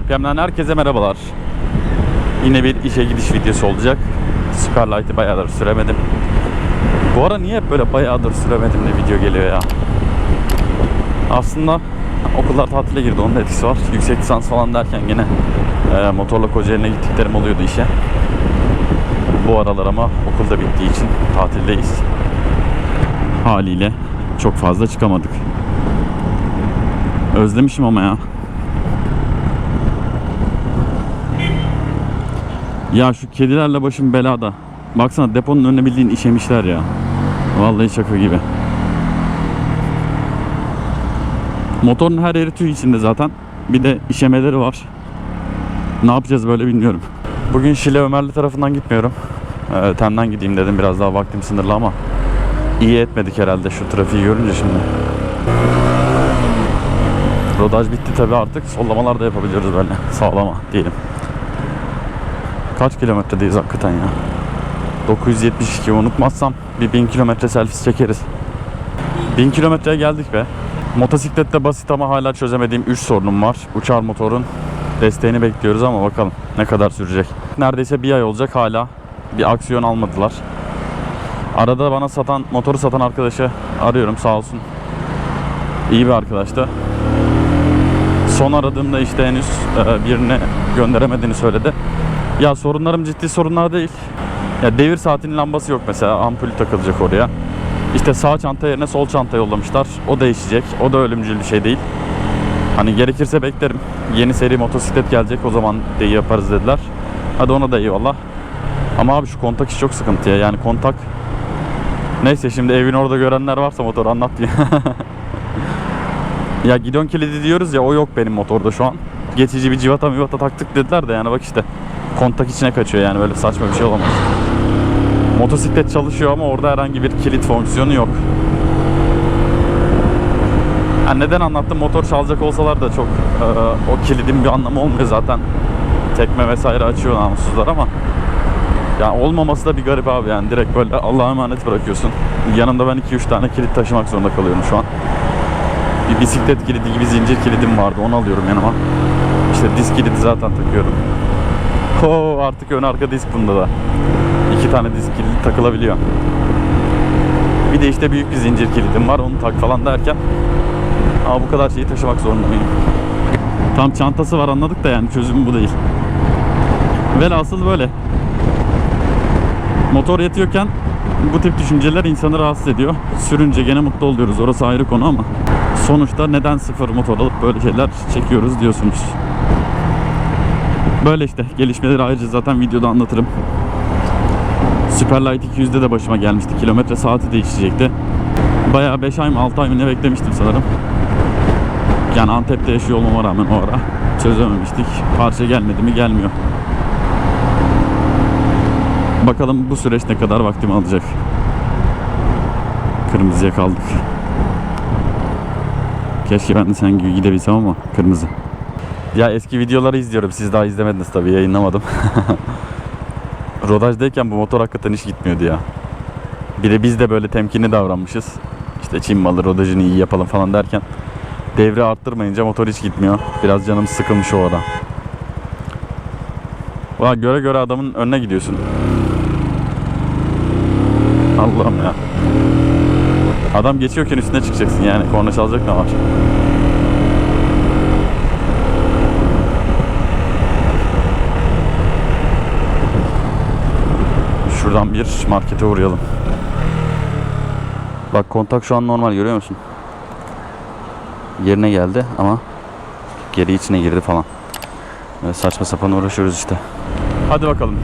RPM'den herkese merhabalar. Yine bir işe gidiş videosu olacak. Superlight'ı bayağıdır süremedim. Bu ara niye hep böyle bayağıdır süremedim de video geliyor ya? Aslında okullar tatile girdi onun da etkisi var. Yüksek lisans falan derken yine e, motorla Kocaeli'ne gittiklerim oluyordu işe. Bu aralar ama okulda bittiği için tatildeyiz. Haliyle çok fazla çıkamadık. Özlemişim ama ya. Ya şu kedilerle başım belada. Baksana deponun önüne bildiğin işemişler ya. Vallahi şaka gibi. Motorun her yeri tüy içinde zaten. Bir de işemeleri var. Ne yapacağız böyle bilmiyorum. Bugün Şile Ömerli tarafından gitmiyorum. Ee, Tem'den gideyim dedim. Biraz daha vaktim sınırlı ama iyi etmedik herhalde şu trafiği görünce şimdi. Rodaj bitti tabi artık. Sollamalar da yapabiliyoruz böyle. Sağlama diyelim. Kaç kilometredeyiz hakikaten ya? 972 unutmazsam bir 1000 kilometre selfie çekeriz. 1000 kilometreye geldik be. Motosiklette basit ama hala çözemediğim 3 sorunum var. Uçar motorun desteğini bekliyoruz ama bakalım ne kadar sürecek. Neredeyse bir ay olacak hala bir aksiyon almadılar. Arada bana satan, motoru satan arkadaşı arıyorum sağ olsun. İyi bir arkadaştı. Son aradığımda işte henüz e, birine gönderemediğini söyledi. Ya sorunlarım ciddi sorunlar değil. Ya devir saatinin lambası yok mesela. Ampul takılacak oraya. İşte sağ çanta yerine sol çanta yollamışlar. O değişecek. O da ölümcül bir şey değil. Hani gerekirse beklerim. Yeni seri motosiklet gelecek o zaman de yaparız dediler. Hadi ona da eyvallah. Ama abi şu kontak işi çok sıkıntı ya. Yani kontak Neyse şimdi evin orada görenler varsa motor anlat diye. ya gidon kilidi diyoruz ya o yok benim motorda şu an. Geçici bir civata mivata taktık dediler de yani bak işte kontak içine kaçıyor yani böyle saçma bir şey olamaz. Motosiklet çalışıyor ama orada herhangi bir kilit fonksiyonu yok. Yani neden anlattım motor çalacak olsalar da çok e, o kilidin bir anlamı olmuyor zaten. Tekme vesaire açıyor namussuzlar ama yani olmaması da bir garip abi yani direkt böyle Allah'a emanet bırakıyorsun. Yanımda ben 2-3 tane kilit taşımak zorunda kalıyorum şu an. Bir bisiklet kilidi gibi zincir kilidim vardı onu alıyorum yanıma. İşte disk kilidi zaten takıyorum. Oo, artık ön arka disk bunda da. İki tane disk kilidi takılabiliyor. Bir de işte büyük bir zincir kilidim var onu tak falan derken ama bu kadar şeyi taşımak zorunda mıyım? Tam çantası var anladık da yani çözüm bu değil. Velhasıl böyle. Motor yatıyorken bu tip düşünceler insanı rahatsız ediyor. Sürünce gene mutlu oluyoruz. Orası ayrı konu ama sonuçta neden sıfır motor alıp böyle şeyler çekiyoruz diyorsunuz. Böyle işte gelişmeleri ayrıca zaten videoda anlatırım. Superlight 200'de de başıma gelmişti. Kilometre saati değişecekti. Bayağı 5 ay mı 6 ay mı ne beklemiştim sanırım. Yani Antep'te yaşıyor olmama rağmen o ara çözememiştik. Parça gelmedi mi gelmiyor. Bakalım bu süreç ne kadar vaktimi alacak. Kırmızıya kaldık. Keşke ben de sen gibi gidebilsem ama kırmızı. Ya eski videoları izliyorum. Siz daha izlemediniz tabii yayınlamadım. Rodajdayken bu motor hakikaten hiç gitmiyordu ya. Bir de biz de böyle temkinli davranmışız. İşte Çin malı rodajını iyi yapalım falan derken devre arttırmayınca motor hiç gitmiyor. Biraz canım sıkılmış o ara. Valla göre göre adamın önüne gidiyorsun. Allah'ım ya. Adam geçiyorken üstüne çıkacaksın yani. Korna çalacak ne var? Şuradan bir markete uğrayalım. Bak kontak şu an normal görüyor musun? Yerine geldi ama geri içine girdi falan. Böyle saçma sapan uğraşıyoruz işte. Hadi bakalım.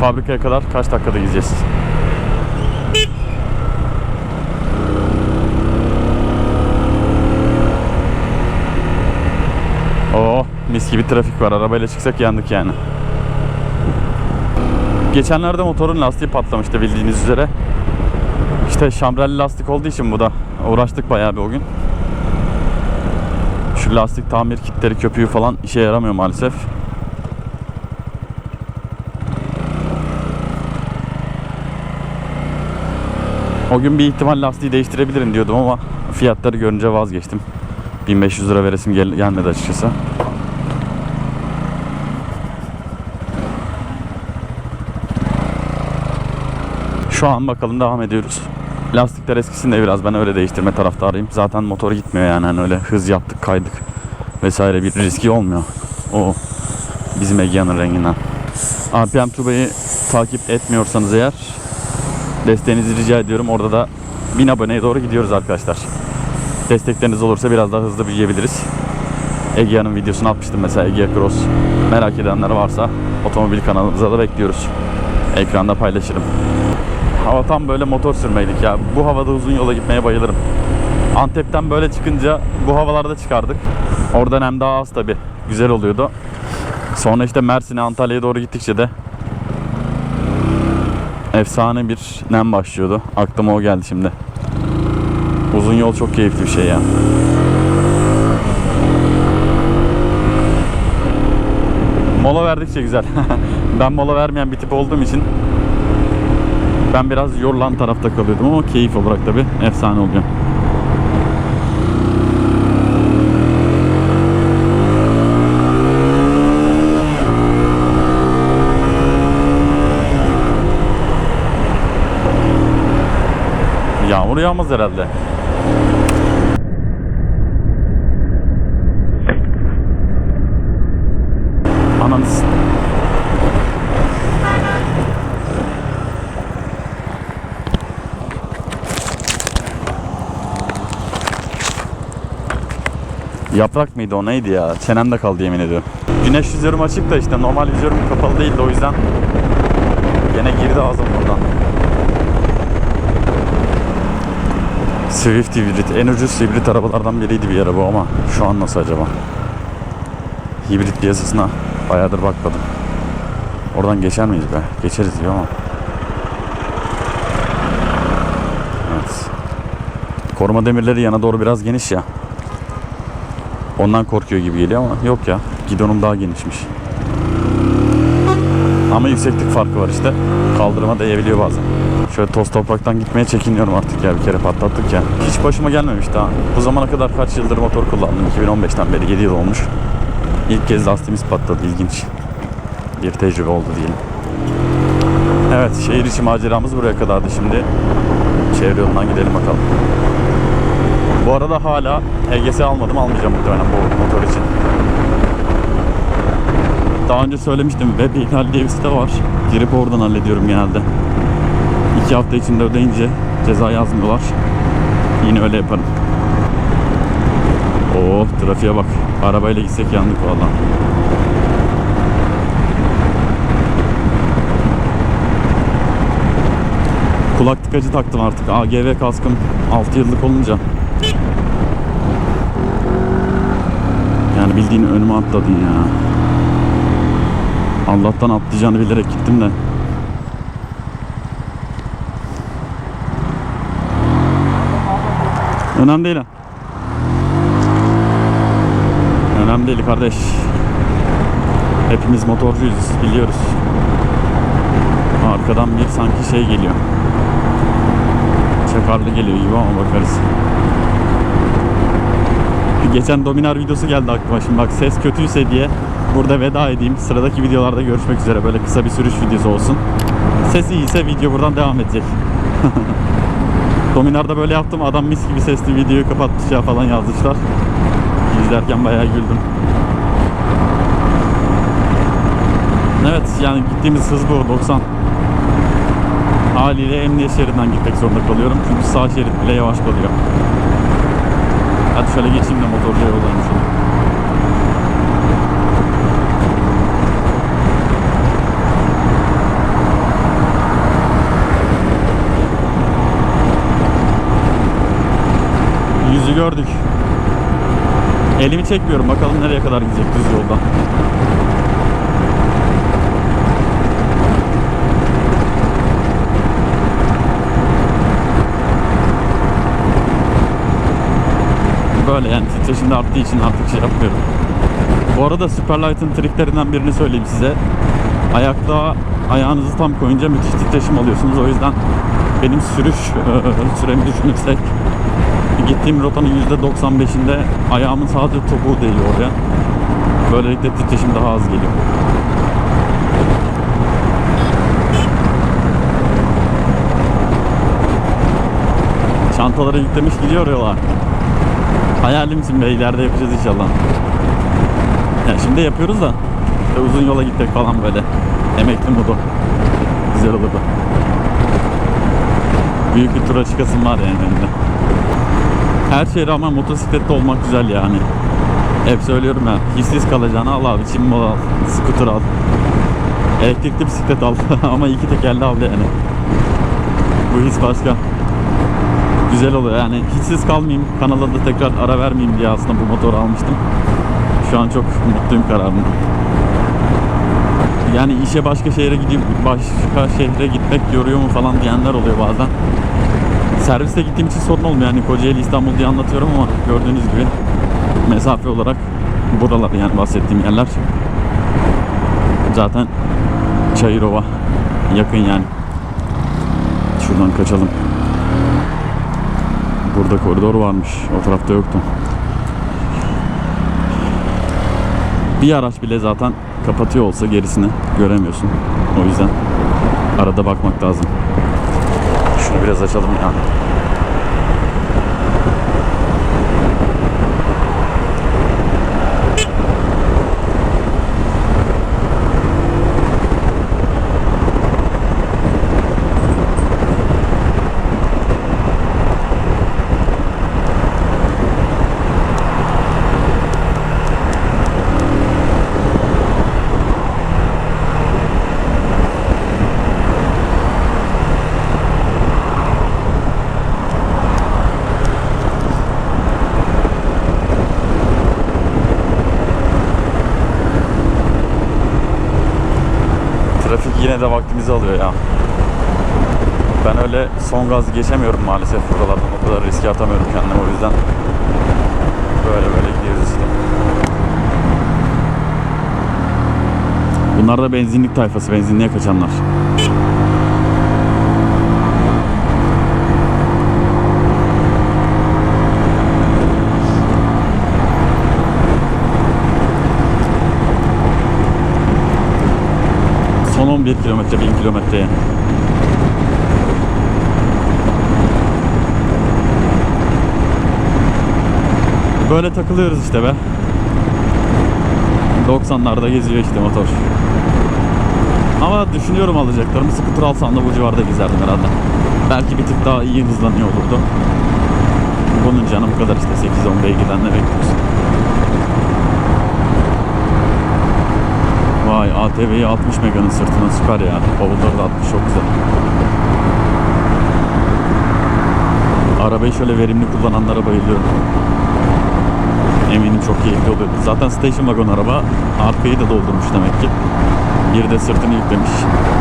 Fabrikaya kadar kaç dakikada gideceğiz? Oo, mis gibi trafik var. Arabayla çıksak yandık yani. Geçenlerde motorun lastiği patlamıştı bildiğiniz üzere. İşte şambrelli lastik olduğu için bu da uğraştık bayağı bir o gün. Şu lastik tamir kitleri, köpüğü falan işe yaramıyor maalesef. O gün bir ihtimal lastiği değiştirebilirim diyordum ama fiyatları görünce vazgeçtim. 1500 lira veresim gel gelmedi açıkçası. Şu an bakalım devam ediyoruz. Lastikler eskisinde biraz ben öyle değiştirme taraftarıyım. Zaten motor gitmiyor yani hani öyle hız yaptık kaydık vesaire bir riski olmuyor. O bizim Egea'nın renginden. RPM Tuba'yı takip etmiyorsanız eğer desteğinizi rica ediyorum. Orada da 1000 aboneye doğru gidiyoruz arkadaşlar. Destekleriniz olursa biraz daha hızlı büyüyebiliriz. Egea'nın videosunu atmıştım mesela Egea Cross. Merak edenler varsa otomobil kanalımıza da bekliyoruz. Ekranda paylaşırım. Hava tam böyle motor sürmeydik ya. Bu havada uzun yola gitmeye bayılırım. Antep'ten böyle çıkınca bu havalarda çıkardık. Oradan hem daha az tabi. Güzel oluyordu. Sonra işte Mersin'e Antalya'ya doğru gittikçe de efsane bir nem başlıyordu. Aklıma o geldi şimdi. Uzun yol çok keyifli bir şey ya. Mola verdikçe güzel. ben mola vermeyen bir tip olduğum için ben biraz yorulan tarafta kalıyordum ama keyif olarak tabi efsane oluyor. Yağmur yağmaz herhalde. Yaprak mıydı o neydi ya? Çenemde kaldı yemin ediyorum. Güneş yüzörüm açık da işte normal yüzörüm kapalı değildi o yüzden gene girdi ağzım buradan. Swift hibrit. En ucuz hibrit arabalardan biriydi bir ara bu ama şu an nasıl acaba? Hibrit piyasasına bayağıdır bakmadım. Oradan geçer miyiz be? Geçeriz gibi ama. Evet. Koruma demirleri yana doğru biraz geniş ya. Ondan korkuyor gibi geliyor ama yok ya. Gidonum daha genişmiş. Ama yükseklik farkı var işte. Kaldırıma değebiliyor bazen. Şöyle toz topraktan gitmeye çekiniyorum artık ya bir kere patlattık ya. Hiç başıma gelmemiş daha. Bu zamana kadar kaç yıldır motor kullandım? 2015'ten beri 7 yıl olmuş. İlk kez lastiğimiz patladı. İlginç. Bir tecrübe oldu diyelim. Evet şehir içi maceramız buraya kadardı şimdi. Çevre yolundan gidelim bakalım. Bu arada hala HGS almadım almayacağım muhtemelen bu motor için. Daha önce söylemiştim web ihlal diye bir site var. Girip oradan hallediyorum genelde. İki hafta içinde ödeyince ceza yazmıyorlar. Yine öyle yaparım. Oo trafiğe bak. Arabayla gitsek yandık valla. Kulak tıkacı taktım artık. AGV kaskım 6 yıllık olunca. Yani bildiğin önüme atladın ya. Allah'tan atlayacağını bilerek gittim de. Önemli değil ha. Önemli değil kardeş. Hepimiz motorcuyuz biliyoruz. Arkadan bir sanki şey geliyor. Çakarlı geliyor gibi ama bakarız. Geçen Dominar videosu geldi aklıma şimdi bak ses kötüyse diye burada veda edeyim. Sıradaki videolarda görüşmek üzere böyle kısa bir sürüş videosu olsun. Ses iyiyse video buradan devam edecek. Dominar'da böyle yaptım adam mis gibi sesli videoyu kapatmış ya falan yazmışlar. İzlerken bayağı güldüm. Evet yani gittiğimiz hız bu 90. Haliyle emniyet şeridinden gitmek zorunda kalıyorum. Çünkü sağ şerit bile yavaş kalıyor. Hadi şöyle geçeyim de motorcuya yollayayım şunu. Yüzü gördük. Elimi çekmiyorum. Bakalım nereye kadar gidecek düz yoldan. Böyle yani titreşimde arttığı için artık şey yapmıyorum. Bu arada Superlight'ın triklerinden birini söyleyeyim size. Ayakta ayağınızı tam koyunca müthiş titreşim alıyorsunuz. O yüzden benim sürüş süremi düşünürsek gittiğim rotanın %95'inde ayağımın sadece topuğu değiyor oraya. Böylelikle titreşim daha az geliyor. Çantaları yüklemiş gidiyor yola. Hayalimsin be ileride yapacağız inşallah. Ya şimdi yapıyoruz da uzun yola gitmek falan böyle. Emekli modu. Güzel olurdu. Büyük bir tura çıkasım var yani benim. Her şeye rağmen motosiklette olmak güzel yani. Hep söylüyorum ya. Hissiz kalacağını al abi. Mola al. Scooter al. Elektrikli bisiklet al. Ama iki tekerli al yani. Bu his başka. Güzel oluyor yani. Hiçsiz kalmayayım. Kanala da tekrar ara vermeyeyim diye aslında bu motoru almıştım. Şu an çok mutluyum kararımdan. Yani işe başka şehre gideyim, başka şehre gitmek yoruyor mu falan diyenler oluyor bazen. Serviste gittiğim için sorun olmuyor. Yani Kocaeli İstanbul diye anlatıyorum ama gördüğünüz gibi mesafe olarak buralar yani bahsettiğim yerler. Zaten Çayırova yakın yani. Şuradan kaçalım. Burada koridor varmış. O tarafta yoktu. Bir araç bile zaten kapatıyor olsa gerisini göremiyorsun. O yüzden arada bakmak lazım. Şunu biraz açalım ya. Trafik yine de vaktimizi alıyor ya. Ben öyle son gaz geçemiyorum maalesef buralardan. O kadar riske atamıyorum kendimi o yüzden. Böyle böyle gidiyoruz işte. Bunlar da benzinlik tayfası. Benzinliğe kaçanlar. Son 11 kilometre 1000 kilometreye. Böyle takılıyoruz işte be. 90'larda geziyor işte motor. Ama düşünüyorum alacaklarımı. Scooter alsam da bu civarda gezerdim herhalde. Belki bir tık daha iyi hızlanıyor olurdu. Bunun canı bu kadar işte 8-10 beygirden ne bekliyorsun? ATV'yi 60 meganın sırtına süper ya. Bavulları da 60 çok güzel. Arabayı şöyle verimli kullananlara bayılıyorum. Eminim çok keyifli oluyor. Zaten station wagon araba arkayı da doldurmuş demek ki. Bir de sırtını yüklemiş.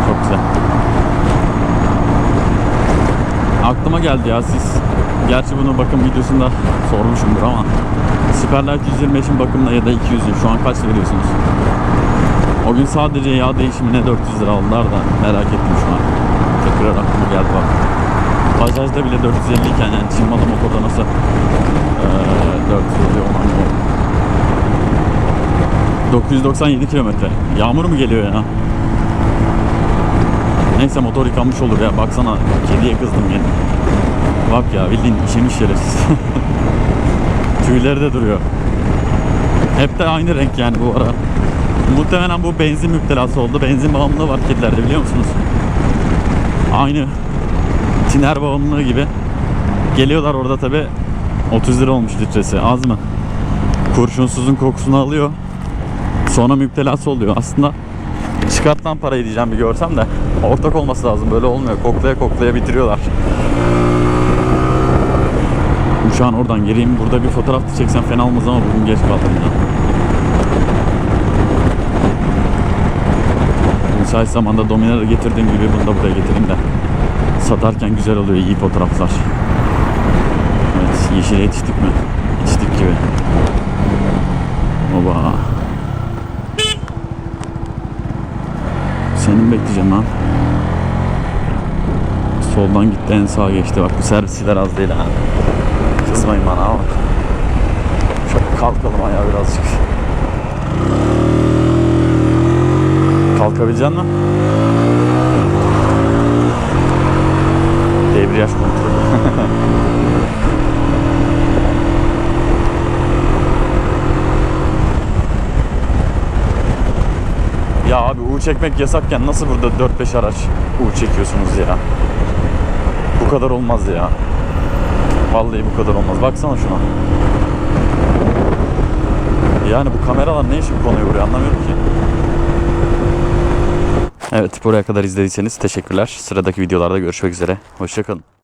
Çok güzel. Aklıma geldi ya siz. Gerçi bunu bakım videosunda sormuşumdur ama Superlight 125'in bakımına ya da 200'ün şu an kaç veriyorsunuz? O gün sadece yağ değişimine 400 lira aldılar da merak ettim şu an. Tekrar aklıma geldi bak. Bajajda bile 450 iken yani Çin malı motorda nasıl eee 400 oluyor anlamadım. 997 kilometre. Yağmur mu geliyor ya? Neyse motor yıkanmış olur ya. Baksana kediye kızdım yine. Bak ya bildiğin işemiş şerefsiz. Tüyleri de duruyor. Hep de aynı renk yani bu ara. Muhtemelen bu benzin müptelası oldu. Benzin bağımlılığı var kedilerde biliyor musunuz? Aynı tiner bağımlılığı gibi. Geliyorlar orada tabi 30 lira olmuş litresi. Az mı? Kurşunsuzun kokusunu alıyor. Sonra müptelası oluyor. Aslında çıkartılan parayı diyeceğim bir görsem de ortak olması lazım. Böyle olmuyor. Koklaya koklaya bitiriyorlar. Uçağın oradan gireyim. Burada bir fotoğraf da çeksem fena olmaz ama bugün geç kaldım ya. Müsait zamanda Dominar'ı getirdiğim gibi bunu da buraya getireyim de satarken güzel oluyor iyi fotoğraflar. Evet yeşile yetiştik mi? Yetiştik gibi. Oba. Senin bekleyeceğim lan. Soldan gitti en sağa geçti. Bak bu servisler az değil ha. Kızmayın bana ama. Şöyle kalkalım ayağa birazcık. Kalkabilecek misin? Debriyaj kontrolü. ya abi U çekmek yasakken nasıl burada 4-5 araç U çekiyorsunuz ya? Bu kadar olmaz ya. Vallahi bu kadar olmaz. Baksana şuna. Yani bu kameralar ne işin konuyor buraya anlamıyorum ki. Evet buraya kadar izlediyseniz teşekkürler. Sıradaki videolarda görüşmek üzere. Hoşçakalın.